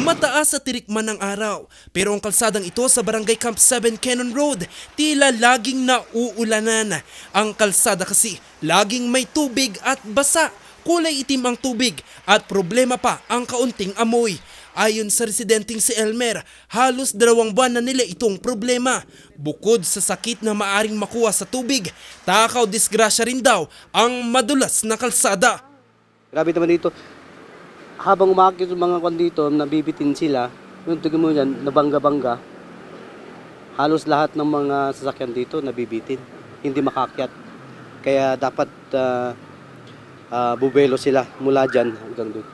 Mataas sa tirikman ng araw, pero ang kalsadang ito sa Barangay Camp 7 Cannon Road, tila laging nauulanan. Ang kalsada kasi laging may tubig at basa. Kulay itim ang tubig at problema pa ang kaunting amoy. Ayon sa residenteng si Elmer, halos dalawang buwan na nila itong problema. Bukod sa sakit na maaring makuha sa tubig, takaw disgrasya rin daw ang madulas na kalsada. Grabe naman dito. Habang umakit yung mga kwan dito, nabibitin sila, yung tingin mo yan, nabangga-bangga, halos lahat ng mga sasakyan dito nabibitin. Hindi makakyat. Kaya dapat ah, ah, bubelo sila mula dyan hanggang doon.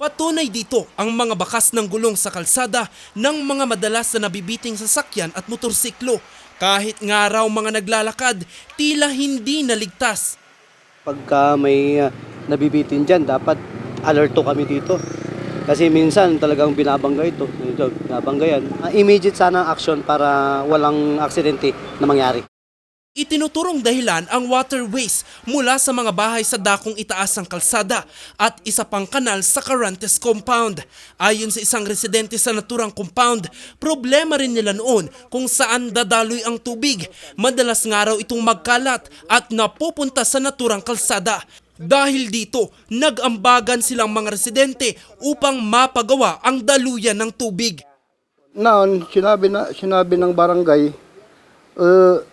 Patunay dito ang mga bakas ng gulong sa kalsada ng mga madalas na nabibiting sasakyan at motorsiklo. Kahit nga raw mga naglalakad, tila hindi naligtas. Pagka may ah, nabibitin dyan, dapat alerto kami dito. Kasi minsan talagang binabangga ito. Ito, binabangga yan. Ah, immediate sana action para walang aksidente na mangyari. Itinuturong dahilan ang waterways mula sa mga bahay sa dakong itaas ng kalsada at isa pang kanal sa Carantes Compound. Ayon sa isang residente sa naturang compound, problema rin nila noon kung saan dadaloy ang tubig. Madalas nga raw itong magkalat at napupunta sa naturang kalsada. Dahil dito, nag-ambagan silang mga residente upang mapagawa ang daluyan ng tubig. Noon, sinabi na sinabi ng barangay, uh,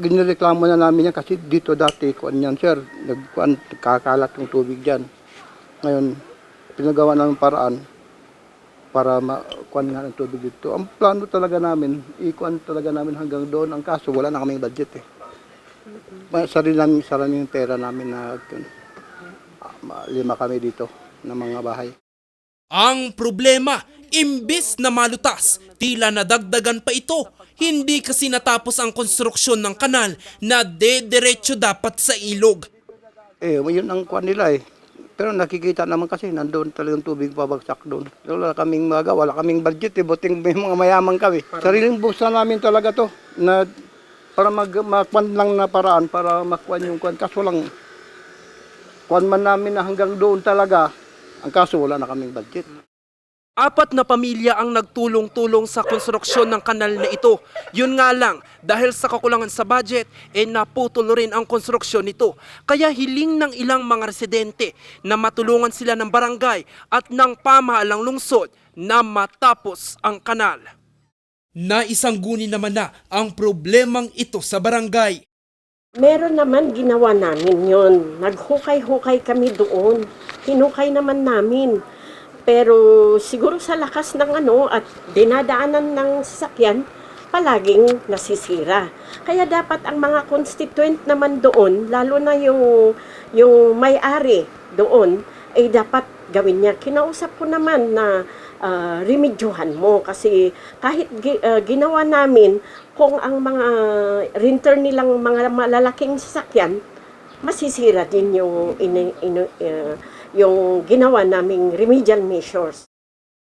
ginireklamo na namin yan kasi dito dati kuan yan sir, nagkuan kakalat yung tubig diyan. Ngayon, pinagawa namin paraan para makuan nga ng tubig dito. Ang plano talaga namin, ikuan talaga namin hanggang doon. Ang kaso wala na kaming budget eh. Sarili namin, sarili yung pera namin na ma- lima kami dito ng mga bahay. Ang problema, imbis na malutas, tila nadagdagan pa ito. Hindi kasi natapos ang konstruksyon ng kanal na dederecho dapat sa ilog. Eh, yun ang kuan nila eh. Pero nakikita naman kasi nandoon talagang tubig pabagsak doon. Wala kaming magawa, wala kaming budget eh. Buting may mga mayaman kami. Sariling buksan namin talaga to na para mag makuan lang na paraan para makuan yung kuan. Kaso lang, kuan man namin na hanggang doon talaga. Ang kaso wala na kaming budget. Apat na pamilya ang nagtulong-tulong sa konstruksyon ng kanal na ito. Yun nga lang, dahil sa kakulangan sa budget, eh naputol rin ang konstruksyon nito. Kaya hiling ng ilang mga residente na matulungan sila ng barangay at ng pamahalang lungsod na matapos ang kanal. Naisangguni naman na ang problemang ito sa barangay. Meron naman ginawa namin yon. Naghukay-hukay kami doon. Hinukay naman namin. Pero siguro sa lakas ng ano at dinadaanan ng sasakyan, palaging nasisira. Kaya dapat ang mga constituent naman doon, lalo na yung, yung may-ari doon, ay dapat gawin niya. Kinausap ko naman na ah, remedyohan mo kasi kahit gi- ah, ginawa namin kung ang mga renter nilang mga malalaking sasakyan, masisira din yung, ini- ino- ah, yung ginawa naming remedial measures.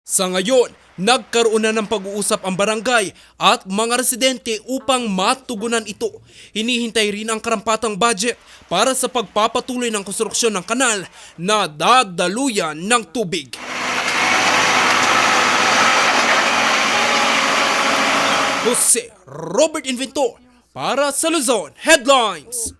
Sa ngayon, nagkaroon na ng pag-uusap ang barangay at mga residente upang matugunan ito. Hinihintay rin ang karampatang budget para sa pagpapatuloy ng konstruksyon ng kanal na dadaluyan ng tubig. Jose Robert Inventor para sa Luzon Headlines.